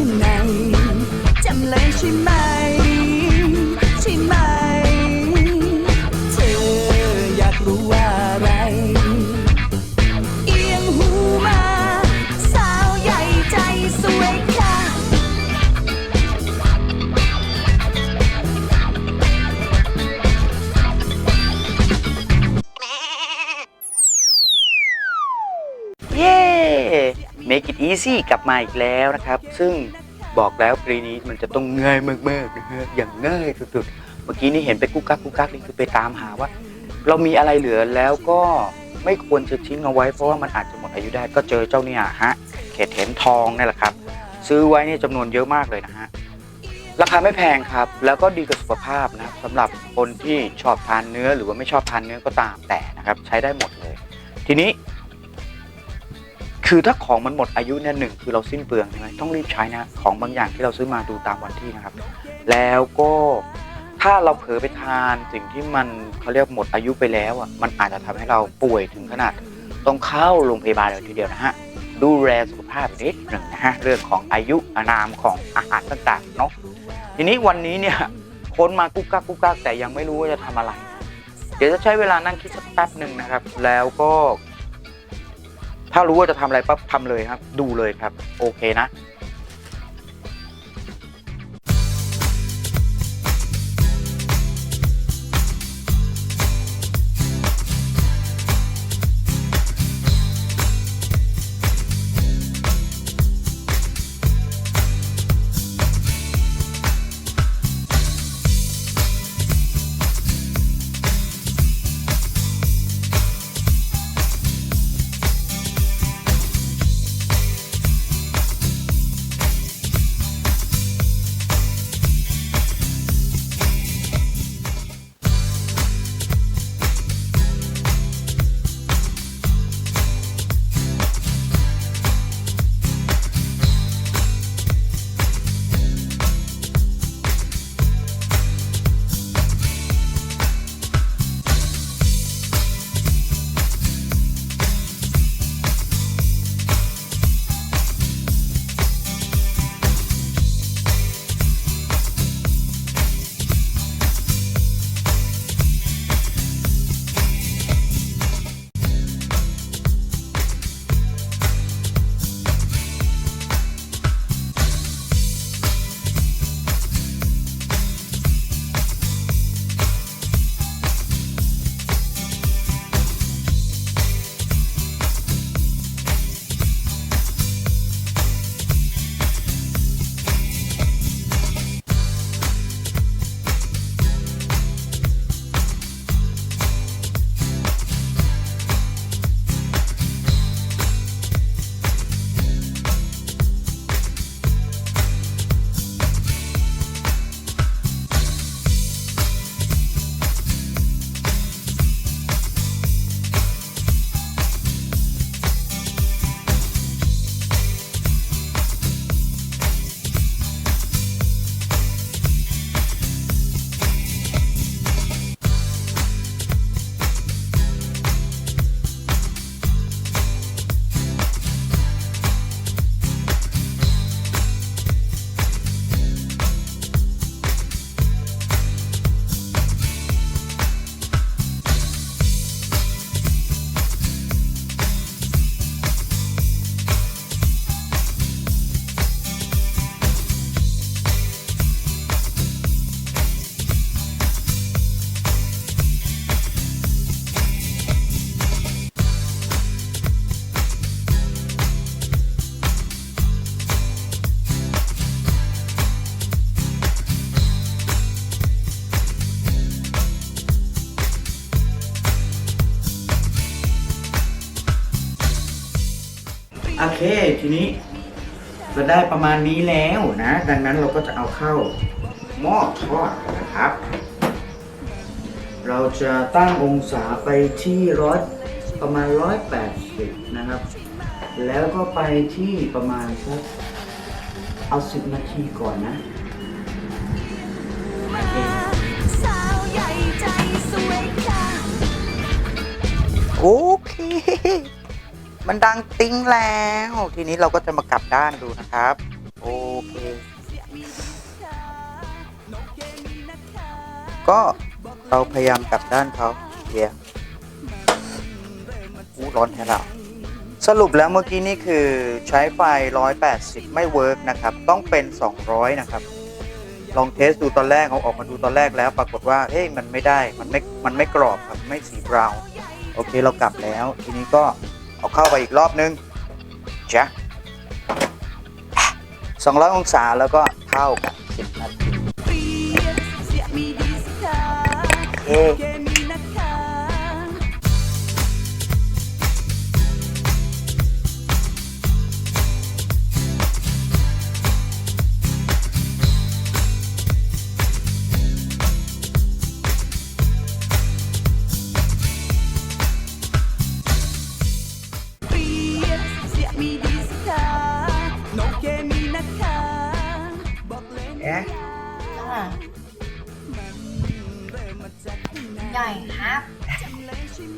ข้างในจำเลยใช่ไหม Make it easy กลับมาอีกแล้วนะครับ ซึ่งบอกแล้วปีนี้มันจะต้องง่ายมากๆนะฮะอย่างง่ายสุดๆ เมื่อกี้นี่เห็นไปกุ๊กกักกุ๊กกักนี่คือไปตามหาว่า เรามีอะไรเหลือแล้วก็ไม่ควรจะทิ้งเอาไว้เพราะว่ามันอาจจะหมดอายุได้ก็เจอเจ้าเนี่ยฮะเขตเห็นทองนี่แหละครับ ซื้อไว้นี่จำนวนเยอะมากเลยนะฮะราคาไม่แพงครับ แล้วก็ดีกับสุขภาพนะครับสำหรับคนที่ชอบทานเนื้อหรือว่าไม่ชอบทานเนื้อก็ตามแต่นะครับ ใช้ได้หมดเลย ทีนี้ คือถ้าของมันหมดอายุเนี่ยหนึ่งคือเราสิ้นเปลืองใช่ไหมต้องรีบใช้นะของบางอย่างที่เราซื้อมาดูตามวันที่นะครับ แล้วก็ถ้าเราเผลอไปทานสิ่งที่มันเขาเรียกหมดอายุไปแล้วอะมันอาจจะทำให้เราป่วยถึงขนาดต้องเข้าโรงพยาบาลเลยทีเดียวนะฮะดูแลสุขภาพนิดหนึ่งนะฮะเรื่องของอายุอานามของอาหารต่างๆเนาะทีนี้วันนี้เนี่ยคนมากุ๊กกักกุ๊กกักแต่ยังไม่รู้ว่าจะทำอะไร เดี๋ยวจะใช้เวลานั่งคิดสักแป๊บหนึ่งนะครับ แล้วก็ ถ้ารู้ว่าจะทำอะไรปั๊บทำเลยครับ ดูเลยครับ โอเคนะ โอเค ทีนี้ก็ได้ประมาณนี้แล้วนะ ดังนั้นเราก็จะเอาเข้าหม้อทอดนะครับ เราจะตั้งองศาไปที่ร้อยประมาณ 180 นะครับ แล้วก็ไปที่ประมาณสักเอา 10 นาทีก่อนนะสาวใหญ่ใจสวยค่ะโอเค มันดังติ้งแล้ว ทีนี้เราก็จะมากลับด้านดูนะครับ โอเค ก็เราพยายามกลับด้านเขาเดี๋ยวอู้ร้อนแท้ละสรุปแล้วเมื่อกี้นี่คือใช้ไฟ 180 ไม่เวิร์กนะครับ ต้องเป็น 200 นะครับ ลองเทสดูตอนแรกเอาออกมาดูตอนแรกแล้ว ปรากฏว่าเฮ้ยมันไม่ได้ มันไม่ มันไม่กรอบครับ ไม่สีบราวน์โอเคเรากลับแล้ว ทีนี้ก็ เอาเข้าไปอีกรอบนึงจ้ะ200องศาแล้วก็เท่ากับ10นาทีโอเค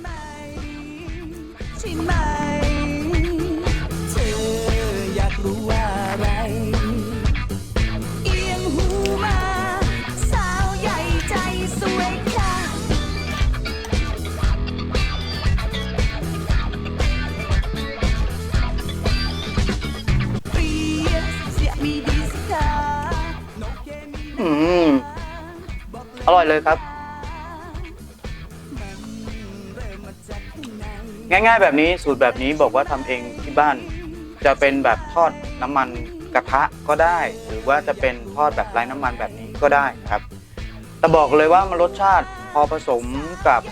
ไหม เธออยากรู้ว่าอะไร เอียงหูมา สาวใหญ่ใจสวยค่ะ เปรียบเสียมีดีสิคะนกแก้มีอืม อร่อยเลยครับ ง่าย ๆ แบบนี้สูตรแบบนี้บอกว่าทำเองที่บ้าน จะเป็นแบบทอดน้ำมันกระทะก็ได้ หรือว่าจะเป็นทอดแบบไร้น้ำมันแบบนี้ก็ได้ครับ แต่บอกเลยว่ามันรสชาติพอผสมกับ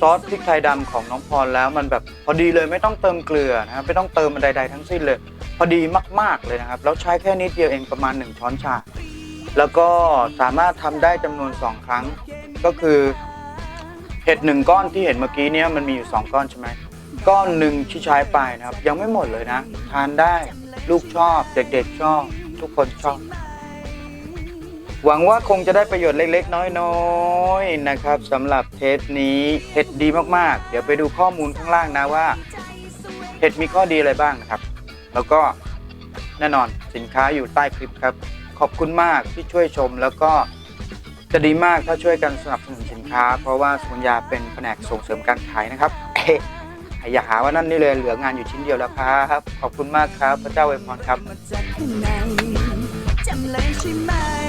ซอสพริกไทยดำของน้องพรแล้วมันแบบพอดีเลยไม่ต้องเติมเกลือนะครับไม่ต้องเติมอะไรใดๆทั้งสิ้นเลย พอดีมาก ๆเลยนะครับ แล้วใช้แค่นิดเดียวเองประมาณ 1 ช้อนชาแล้วก็สามารถทำได้จำนวน 2 ครั้ง ก็คือ เห็ดหนึ่งก้อนที่เห็นเมื่อกี้เนี้ยมันมีอยู่ 2 ก้อนใช่ไหมก้อนหนึ่งที่ใช้ไปนะครับ ยังไม่หมดเลยนะ ทานได้ลูกชอบเด็กๆชอบ ทุกคนชอบ หวังว่าคงจะได้ประโยชน์เล็กๆ น้อยๆนะครับสำหรับเทสนี้เห็ดดีมากๆ เดี๋ยวไปดูข้อมูลข้างล่างนะว่าเห็ดมีข้อดีอะไรบ้างนะครับ แล้วก็แน่นอนสินค้าอยู่ใต้คลิปครับ ขอบคุณมากที่ช่วยชมแล้วก็ จะดีมากถ้าช่วยกันสนับสนุนสินค้า เพราะว่าสุญญาเป็นแผนกส่งเสริมการขายนะครับเอ๊ะอย่าหาว่านั่นนี่เลยเหลืองานอยู่ชิ้นเดียวแล้วครับขอบคุณมากครับ พระเจ้าอวยพรครับ มาจากข้างในจำเลยใช่ไหม